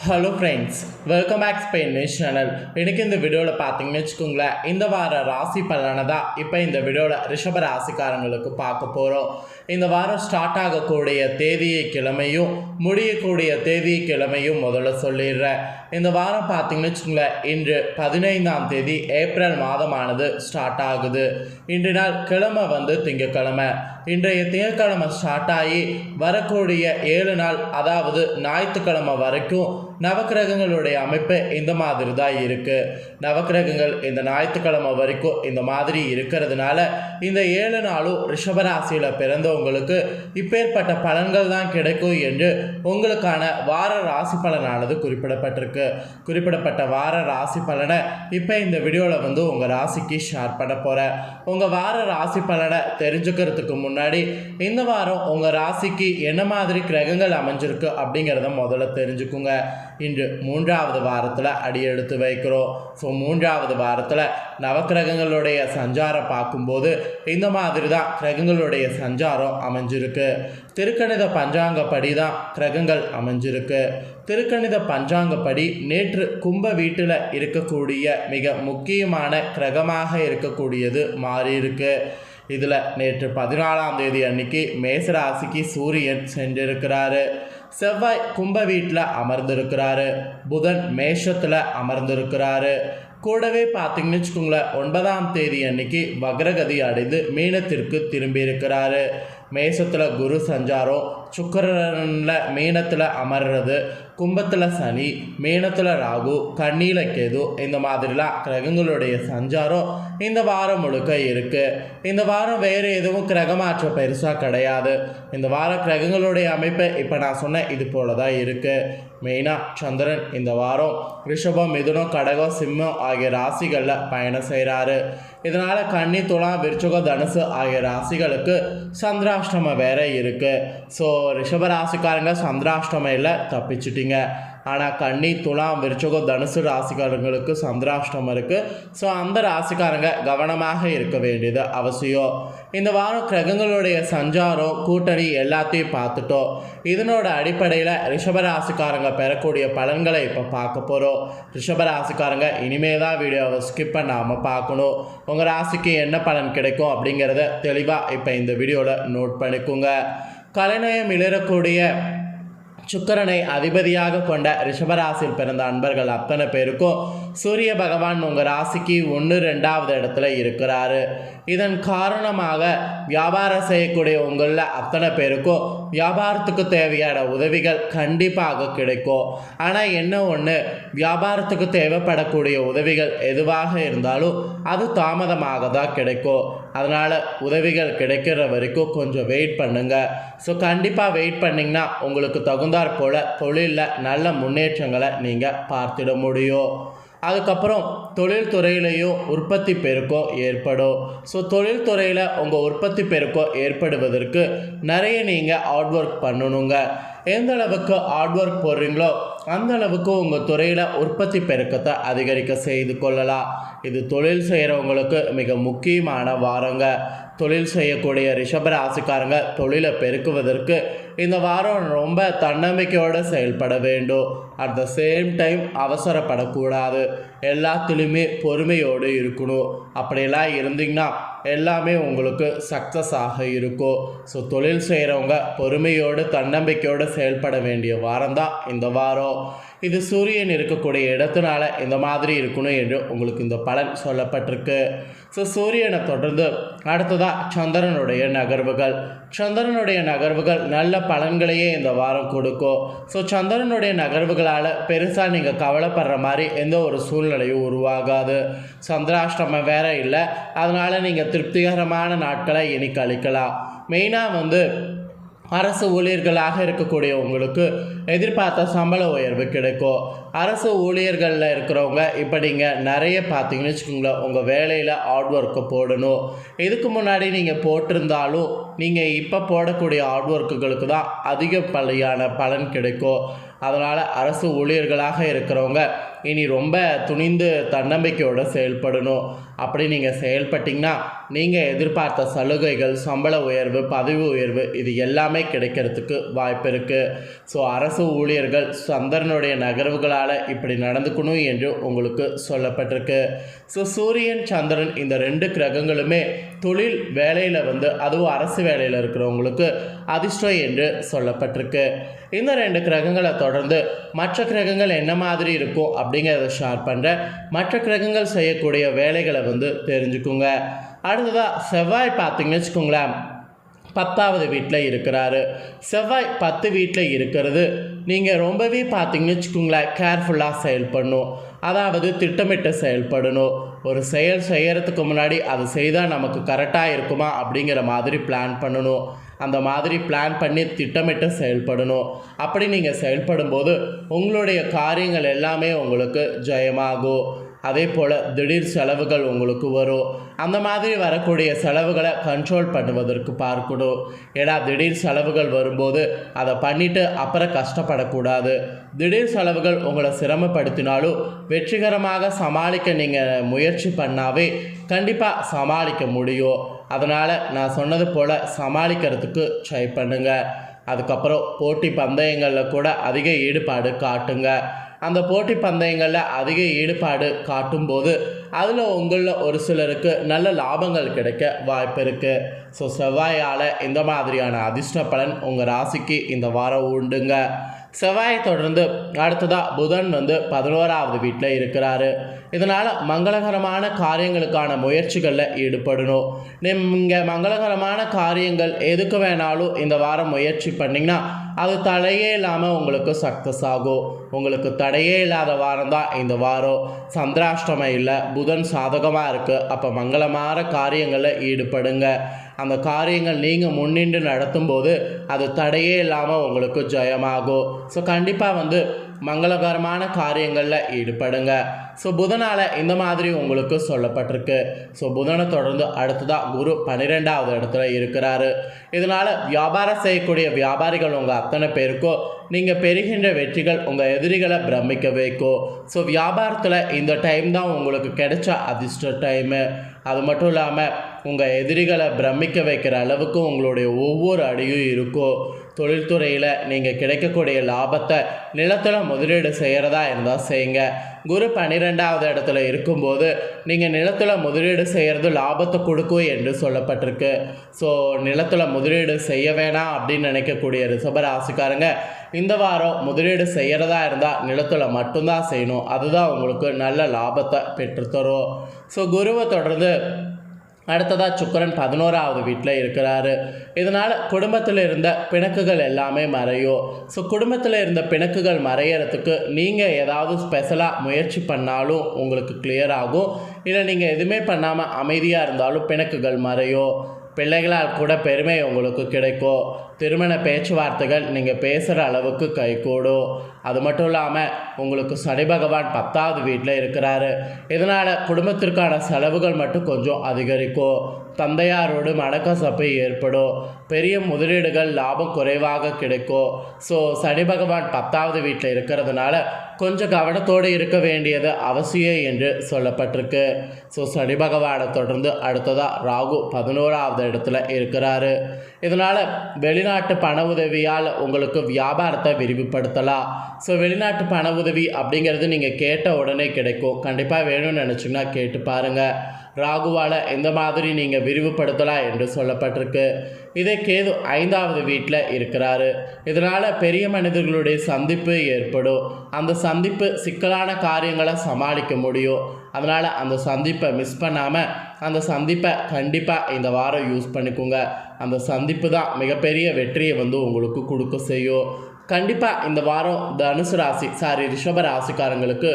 Hello friends welcome back Spain news channel எனக்கு இந்த வீடியோவில் பார்த்தீங்கன்னு வச்சுக்கோங்களேன் இந்த வார ராசி பலனை தான் இப்போ இந்த வீடியோவில் ரிஷப ராசிக்காரங்களுக்கு பார்க்க போகிறோம் இந்த வாரம் ஸ்டார்ட் ஆகக்கூடிய தேதியை கிழமையும் முடியக்கூடிய தேதி கிழமையும் முதல்ல சொல்லிடுறேன். இந்த வாரம் பார்த்தீங்கன்னு வச்சுக்கோங்களேன் இன்று பதினைந்தாம் தேதி ஏப்ரல் மாதமானது ஸ்டார்ட் ஆகுது. இன்று நாள் கிழமை வந்து திங்கக்கிழமை இன்றைய திங்கக்கிழமை ஸ்டார்ட் ஆகி வரக்கூடிய ஏழு நாள் அதாவது ஞாயிற்றுக்கிழமை வரைக்கும் நவக்கிரகங்களுடைய அமைப்பு இந்த மாதிரி தான் இருக்குது நவக்கிரகங்கள் இந்த ஞாயிற்றுக்கிழமை வரைக்கும் இந்த மாதிரி இருக்கிறதுனால இந்த ஏழு நாளும் ரிஷபராசியில் உங்களுக்கு இப்பேற்பட்ட பலன்கள் தான் கிடைக்கும் என்று உங்களுக்கான வார ராசி பலனானது குறிப்பிடப்பட்டிருக்கு. குறிப்பிடப்பட்ட வார ராசி பலனை இப்போ இந்த வீடியோவில் வந்து உங்கள் ராசிக்கு ஷேர் பண்ண போகிறேன் உங்கள் வார ராசி பலனை தெரிஞ்சுக்கிறதுக்கு முன்னாடி இந்த வாரம் உங்கள் ராசிக்கு என்ன மாதிரி கிரகங்கள் அமைஞ்சிருக்கு அப்படிங்கிறத முதல்ல தெரிஞ்சுக்குங்க. இன்று மூன்றாவது வாரத்தில் அடியெடுத்து வைக்கிறோம். ஸோ மூன்றாவது வாரத்தில் நவக்கிரகங்களுடைய சஞ்சாரம் பார்க்கும்போது இந்த மாதிரி தான் கிரகங்களுடைய சஞ்சாரம் அமைஞ்சிருக்கு. திருக்கணித பஞ்சாங்கப்படி தான் கிரகங்கள் அமைஞ்சிருக்கு. திருக்கணித பஞ்சாங்கப்படி நேற்று கும்ப வீட்டில் இருக்கக்கூடிய மிக முக்கியமான கிரகமாக இருக்கக்கூடியது மாறியிருக்கு. இதில் நேற்று பதினாலாம் தேதி அன்னைக்கு மேசராசிக்கு சூரியன் சென்றிருக்கிறாரு. செவ்வாய் கும்ப வீட்டில் அமர்ந்திருக்கிறாரு. புதன் மேஷத்தில் அமர்ந்திருக்கிறாரு. கூடவே பார்த்தீங்கன்னு வச்சுக்கோங்களேன் ஒன்பதாம் தேதி அன்னைக்கு வக்ரகதி அடைந்து மீனத்திற்கு திரும்பி இருக்கிறாரு மேசத்தில் குரு சஞ்சாரம் சுக்கரனில் மீனத்தில் அமர்றது கும்பத்தில் சனி மீனத்தில் ராகு கண்ணியில் கேது இந்த மாதிரிலாம் கிரகங்களுடைய சஞ்சாரம் இந்த வாரம் முழுக்க இருக்குது இந்த வாரம் வேறு எதுவும் கிரகமாற்றம் பெருசாக கிடையாது. இந்த வார கிரகங்களுடைய அமைப்பு இப்போ நான் சொன்னேன் இது போல தான் இருக்குது மெயினாக சந்திரன் இந்த வாரம் ரிஷபம் மிதுனம் கடகம் சிம்மம் ஆகிய ராசிகளில் பயணம் செய்கிறாரு இதனால் கன்னி துலாம் விருச்சகம் தனுசு ஆகிய ராசிகளுக்கு சந்திராஷ்டமம் வேற இருக்குது ஸோ ரிஷபராசிக்காரங்க ராசிக்காரங்க சந்திராஷ்டமம் தப்பிச்சிட்டிங்க. ஆனால் கன்னி துலாம் விருச்சகம் தனுசு ராசிக்காரங்களுக்கு சந்திராஷ்டம் இருக்குது ஸோ அந்த ராசிக்காரங்க கவனமாக இருக்க வேண்டியது அவசியம். இந்த வாரம் கிரகங்களுடைய சஞ்சாரம் கூட்டணி எல்லாத்தையும் பார்த்துட்டோம். இதனோட அடிப்படையில் ரிஷபராசிக்காரங்க பெறக்கூடிய பலன்களை இப்போ பார்க்க போகிறோம் ரிஷபராசிக்காரங்க இனிமே தான் வீடியோவை ஸ்கிப் பண்ணாமல் பார்க்கணும். உங்கள் ராசிக்கு என்ன பலன் கிடைக்கும் அப்படிங்கிறத தெளிவாக இப்போ இந்த வீடியோவில் நோட் பண்ணிக்கோங்க. கலைநயம் இழறக்கூடிய சுக்கரனை அதிபதியாக கொண்ட ரிஷபராசியில் பிறந்த அன்பர்கள் அத்தனை பேருக்கும் சூரிய பகவான் உங்கள் ராசிக்கு ஒன்று ரெண்டாவது இடத்துல இருக்கிறாரு. இதன் காரணமாக வியாபாரம் செய்யக்கூடிய உங்களில் அத்தனை பேருக்கும் வியாபாரத்துக்கு தேவையான உதவிகள் கண்டிப்பாக கிடைக்கும். ஆனால் என்ன ஒன்று வியாபாரத்துக்கு தேவைப்படக்கூடிய உதவிகள் எதுவாக இருந்தாலும் அது தாமதமாக தான் கிடைக்கும். அதனால் உதவிகள் கிடைக்கிற வரைக்கும் கொஞ்சம் வெயிட் பண்ணுங்கள் ஸோ கண்டிப்பாக வெயிட் பண்ணிங்கன்னா உங்களுக்கு தகுந்தாற் போல் தொழிலில் நல்ல முன்னேற்றங்களை நீங்கள் பார்த்திட முடியும். அதுக்கப்புறம் தொழில்துறையிலையும் உற்பத்தி பெருக்கம் ஏற்படும். ஸோ தொழில்துறையில் உங்கள் உற்பத்தி பெருக்கம் ஏற்படுவதற்கு நிறைய நீங்கள் ஹார்ட் ஒர்க் பண்ணணுங்க. எந்த அளவுக்கு ஹார்ட் ஒர்க் போடுறீங்களோ அந்த அளவுக்கு உங்கள் துறையில் உற்பத்தி பெருக்கத்தை அதிகரிக்க செய்து கொள்ளலாம். இது தொழில் செய்கிறவங்களுக்கு மிக முக்கியமான வாரங்க. தொழில் செய்யக்கூடிய ரிஷபராசிக்காரங்க தொழிலை பெருக்குவதற்கு இந்த வாரம் ரொம்ப தன்னம்பிக்கையோடு செயல்பட வேண்டும். அட் த சேம் டைம் அவசரப்படக்கூடாது. எல்லாத்துலேயுமே பொறுமையோடு இருக்கணும். அப்படியெல்லாம் இருந்தீங்கன்னா எல்லாமே உங்களுக்கு சக்ஸஸ் ஆக இருக்கும். ஸோ தொழில் செய்கிறவங்க பொறுமையோடு தன்னம்பிக்கையோடு செயல்பட வேண்டிய வாரம் தான் இந்த வாரம். இது சூரியன் இருக்கக்கூடிய இடத்தினால இந்த மாதிரி இருக்கணும் என்று உங்களுக்கு இந்த பலன் சொல்லப்பட்டிருக்கு. ஸோ சூரியனை தொடர்ந்து அடுத்ததாக சந்திரனுடைய நகர்வுகள். சந்திரனுடைய நகர்வுகள் நல்ல பலன்களையே இந்த வாரம் கொடுக்கும். ஸோ சந்திரனுடைய நகர்வுகளால் பெருசாக நீங்கள் கவலைப்படுற மாதிரி எந்த ஒரு சூழ்நிலையும் உருவாகாது. சந்திராஷ்டமம் வேற இல்லை. அதனால் நீங்கள் திருப்திகரமான நாட்களை இனி கழிக்கலாம். மெயினாக வந்து அரசு ஊழியர்களாக இருக்கக்கூடிய உங்களுக்கு எதிர்பார்த்த சம்பள உயர்வு கிடைக்கும். அரசு ஊழியர்களில் இருக்கிறவங்க இப்போ நீங்கள் நிறைய பார்த்தீங்கன்னு வச்சுக்கோங்களேன் உங்கள் வேலையில் ஹார்ட் ஒர்க்கை போடணும். இதுக்கு முன்னாடி நீங்கள் போட்டிருந்தாலும் நீங்கள் இப்போ போடக்கூடிய ஹார்ட் ஒர்க்குகளுக்கு தான் அதிக பலியான பலன் கிடைக்கும். அதனால் அரசு ஊழியர்களாக இருக்கிறவங்க இனி ரொம்ப துணிந்து தன்னம்பிக்கையோடு செயல்படணும். அப்படி நீங்கள் செயல்பட்டிங்கன்னா நீங்கள் எதிர்பார்த்த சலுகைகள் சம்பள உயர்வு பதவி உயர்வு இது எல்லாமே கிடைக்கிறதுக்கு வாய்ப்பு இருக்குது ஸோ அரசு ஊழியர்கள் சந்திரனுடைய நகர்வுகளால் இப்படி நடந்துக்கணும் என்று உங்களுக்கு சொல்லப்பட்டிருக்கு. ஸோ சூரியன் சந்திரன் இந்த ரெண்டு கிரகங்களுமே தொழில் வேலையில் வந்து அதுவும் அரசு வேலையில் இருக்கிறவங்களுக்கு அதிர்ஷ்டம் என்று சொல்லப்பட்டிருக்கு. இந்த ரெண்டு கிரகங்களை தொடர்ந்து மற்ற கிரகங்கள் என்ன மாதிரி இருக்கும் அப்படிங்கிறத ஷேர் பண்ணுறேன் மற்ற கிரகங்கள் செய்யக்கூடிய வேலைகளை வந்து தெரிஞ்சுக்குங்க. அடுத்ததாக செவ்வாய் பார்த்தீங்கன்னு வச்சுக்கோங்களேன். பத்தாவது வீட்டில் இருக்கிறாரு. செவ்வாய் பத்து வீட்டில் இருக்கிறது. நீங்கள் ரொம்பவே பார்த்தீங்கன்னு வச்சுக்கோங்களேன் கேர்ஃபுல்லாக செயல்படணும் அதாவது திட்டமிட்டு செயல்படணும் ஒரு செயல் செய்கிறதுக்கு முன்னாடி அது செய்தால் நமக்கு கரெக்டாக இருக்குமா அப்படிங்கிற மாதிரி பிளான் பண்ணணும். அந்த மாதிரி பிளான் பண்ணி திட்டமிட்டு செயல்படணும் அப்படி நீங்கள் செயல்படும்போது உங்களுடைய காரியங்கள் எல்லாமே உங்களுக்கு ஜெயமாகும். அதே போல் திடீர் செலவுகள் உங்களுக்கு வரும். அந்த மாதிரி வரக்கூடிய செலவுகளை கண்ட்ரோல் பண்ணுவதற்கு பார்க்கணும். ஏன்னா திடீர் செலவுகள் வரும்போது அதை பண்ணிவிட்டு அப்புறம் கஷ்டப்படக்கூடாது. திடீர் செலவுகள் உங்களை சிரமப்படுத்தினாலும் வெற்றிகரமாக சமாளிக்க நீங்கள் முயற்சி பண்ணாவே கண்டிப்பாக சமாளிக்க முடியும். அதனால் நான் சொன்னது போல் சமாளிக்கிறதுக்கு ட்ரை பண்ணுங்கள் அதுக்கப்புறம் போட்டி பந்தயங்களில் கூட அதிக ஈடுபாடு காட்டுங்க. அந்த போட்டி பந்தயங்களில் அதிக ஈடுபாடு காட்டும்போது அதில் உங்களில் ஒரு சிலருக்கு நல்ல லாபங்கள் கிடைக்க வாய்ப்பு இருக்குது ஸோ செவ்வாயால் இந்த மாதிரியான அதிர்ஷ்ட பலன் உங்கள் ராசிக்கு இந்த வாரம் உண்டுங்க. செவ்வாயை தொடர்ந்து அடுத்ததாக புதன் வந்து பதினோராவது வீட்டில் இருக்கிறாரு. இதனால் மங்களகரமான காரியங்களுக்கான முயற்சிகளில் ஈடுபடணும். நீங்கள் மங்களகரமான காரியங்கள் எதுக்கு வேணாலும் இந்த வாரம் முயற்சி பண்ணிங்கன்னா அது தடையே இல்லாமல் உங்களுக்கு சக்ஸஸ் ஆகும். உங்களுக்கு தடையே இல்லாத வாரம் தான் இந்த வாரம். சந்திராஷ்டமம் இல்லை புதன் சாதகமாக இருக்குது அப்போ மங்களமான காரியங்களில் ஈடுபடுங்க. அந்த காரியங்கள் நீங்கள் முன்னின்று நடத்தும்போது அது தடையே இல்லாமல் உங்களுக்கு ஜெயமாகும். ஸோ கண்டிப்பாக வந்து மங்களகரமான காரியங்களில் ஈடுபடுங்க. ஸோ புதனால் இந்த மாதிரி உங்களுக்கு சொல்லப்பட்டிருக்கு. ஸோ புதனை தொடர்ந்து அடுத்ததாக குரு பன்னிரெண்டாவது இடத்துல இருக்கிறாரு. இதனால் வியாபாரம் செய்யக்கூடிய வியாபாரிகள் உங்கள் அத்தனை பேருக்கும் நீங்கள் பெறுகின்ற வெற்றிகள் உங்கள் எதிரிகளை பிரமிக்க வைக்கும். ஸோ வியாபாரத்தில் இந்த டைம் தான் உங்களுக்கு கிடைச்ச அதிர்ஷ்ட டைமு அது மட்டும் இல்லாமல் உங்கள் எதிரிகளை பிரமிக்க வைக்கிற அளவுக்கு உங்களுடைய ஒவ்வொரு அடியும் இருக்கும் தொழில்துறையில் நீங்கள் கிடைக்கக்கூடிய லாபத்தை நிலத்தில் முதலீடு செய்கிறதா இருந்தால் செய்யுங்க. குரு பன்னிரெண்டாவது இடத்துல இருக்கும்போது நீங்கள் நிலத்தில் முதலீடு செய்கிறது லாபத்தை கொடுக்கும் என்று சொல்லப்பட்டிருக்கு. ஸோ நிலத்தில் முதலீடு செய்ய வேணாம் அப்படின்னு நினைக்கக்கூடிய ரிஷபராசிக்காரங்க இந்த வாரம் முதலீடு செய்கிறதா இருந்தால் நிலத்தில் மட்டும்தான் செய்யணும். அதுதான் உங்களுக்கு நல்ல லாபத்தை பெற்றுத்தரும். ஸோ குருவை தொடர்ந்து அடுத்ததாக சுக்கரன் பதினோராவது வீட்டில் இருக்கிறாரு. இதனால் குடும்பத்தில் இருந்த பிணக்குகள் எல்லாமே மறையும். ஸோ குடும்பத்தில் இருந்த பிணக்குகள் மறையறதுக்கு நீங்கள் ஏதாவது ஸ்பெஷலாக முயற்சி பண்ணாலும் உங்களுக்கு கிளியர் ஆகும். இல்லை நீங்கள் எதுவுமே பண்ணாமல் அமைதியாக இருந்தாலும் பிணக்குகள் மறையும். பிள்ளைகளால் கூட பெருமை உங்களுக்கு கிடைக்கும் திருமண பேச்சுவார்த்தைகள் நீங்கள் பேசுகிற அளவுக்கு கைகூடும் அது மட்டும் இல்லாமல் உங்களுக்கு சனி பகவான் பத்தாவது வீட்டில் இருக்கிறாரு. இதனால் குடும்பத்திற்கான செலவுகள் மட்டும் கொஞ்சம் அதிகரிக்கும் தந்தையாரோடு மனக்கசப்பு ஏற்படும் பெரிய முதலீடுகள் லாபம் குறைவாக கிடைக்கும் ஸோ சனி பகவான் பத்தாவது வீட்டில் இருக்கிறதுனால கொஞ்சம் கவனத்தோடு இருக்க வேண்டியது அவசியம் என்று சொல்லப்பட்டிருக்கு. ஸோ சனி பகவானை தொடர்ந்து அடுத்ததாக ராகு பதினோராவது இடத்துல இருக்கிறாரு. இதனால் வெளிநாட்டு பண உதவியால் உங்களுக்கு வியாபாரத்தை விரிவுபடுத்தலாம். ஸோ வெளிநாட்டு பண உதவி அப்படிங்கிறது நீங்கள் கேட்ட உடனே கிடைக்கும். கண்டிப்பாக வேணும்னு நினச்சிங்கன்னா கேட்டு பாருங்கள் ராகுவால் எந்த மாதிரி நீங்கள் விரிவுபடுத்தலாம் என்று சொல்லப்பட்டிருக்கு. இதே கேது ஐந்தாவது வீட்டில் இருக்கிறாரு. இதனால் பெரிய மனிதர்களுடைய சந்திப்பு ஏற்படும். அந்த சந்திப்பு சிக்கலான காரியங்களை சமாளிக்க முடியும். அதனால் அந்த சந்திப்பை மிஸ் பண்ணாமல் அந்த சந்திப்பை கண்டிப்பாக இந்த வாரம் யூஸ் பண்ணிக்கோங்க. அந்த சந்திப்பு தான் மிகப்பெரிய வெற்றியை வந்து உங்களுக்கு கொடுக்க செய்யும். கண்டிப்பாக இந்த வாரம் தனுசு ராசி சாரி ரிஷப ராசிக்காரங்களுக்கு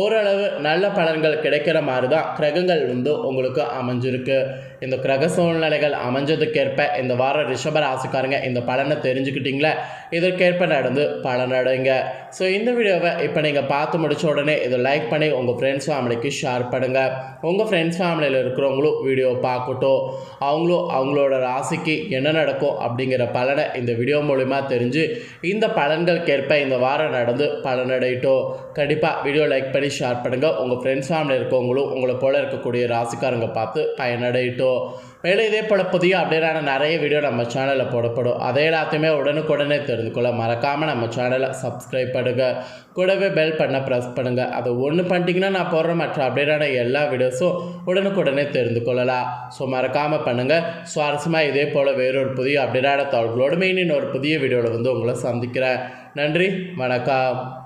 ஓரளவு நல்ல பலன்கள் கிடைக்கிற மாதிரி தான் கிரகங்கள் வந்து உங்களுக்கு அமைஞ்சிருக்கு. இந்த கிரக சூழ்நிலைகள் அமைஞ்சதுக்கேற்ப இந்த வாரம் ரிஷப ராசிக்காரங்க இந்த பலனை தெரிஞ்சுக்கிட்டீங்களே? இதற்கேற்ப நடந்து பலனடைங்க ஸோ இந்த வீடியோவை இப்போ நீங்கள் பார்த்து முடிச்ச உடனே இதை லைக் பண்ணி உங்கள் ஃப்ரெண்ட்ஸ் ஃபேமிலிக்கு ஷேர் பண்ணுங்கள் உங்கள் ஃப்ரெண்ட்ஸ் ஃபேமிலியில் இருக்கிறவங்களும் வீடியோ பார்க்கட்டும். அவங்களும் அவங்களோட ராசிக்கு என்ன நடக்கும் அப்படிங்கிற பலனை இந்த வீடியோ மூலிமா தெரிஞ்சு இந்த பலன்களுக்கேற்ப இந்த வாரம் நடந்து பலனடையிட்டோம். கண்டிப்பாக வீடியோ லைக் பண்ணி பண்ணி ஷேர் பண்ணுங்கள் உங்கள் ஃப்ரெண்ட்ஸ் ஃபேமிலி இருக்கவங்களும் உங்களை போல் இருக்கக்கூடிய ராசிக்காரங்க பார்த்து பயனடையட்டும். மேலும் இதே போல் புதிய அப்டேட்டான நிறைய வீடியோ நம்ம சேனலில் போடப்படும். அதை எல்லாத்தையுமே உடனுக்குடனே தெரிந்துக்கொள்ள மறக்காமல் நம்ம சேனலை சப்ஸ்கிரைப் பண்ணுங்கள் கூடவே பெல் பண்ண ப்ரெஸ் பண்ணுங்கள் அதை ஒன்று பண்ணிட்டீங்கன்னா நான் போடுற மற்ற அப்டேட்டான எல்லா வீடியோஸும் உடனுக்குடனே தெரிந்து கொள்ளலாம். ஸோ மறக்காமல் பண்ணுங்கள் சுவாரஸ்யமாக இதே போல் வேறொரு புதிய அப்டேட்டான தகவல்களோடு மெயின் ஒரு புதிய வீடியோவில் வந்து உங்களை சந்திக்கிறேன். நன்றி. வணக்கம்.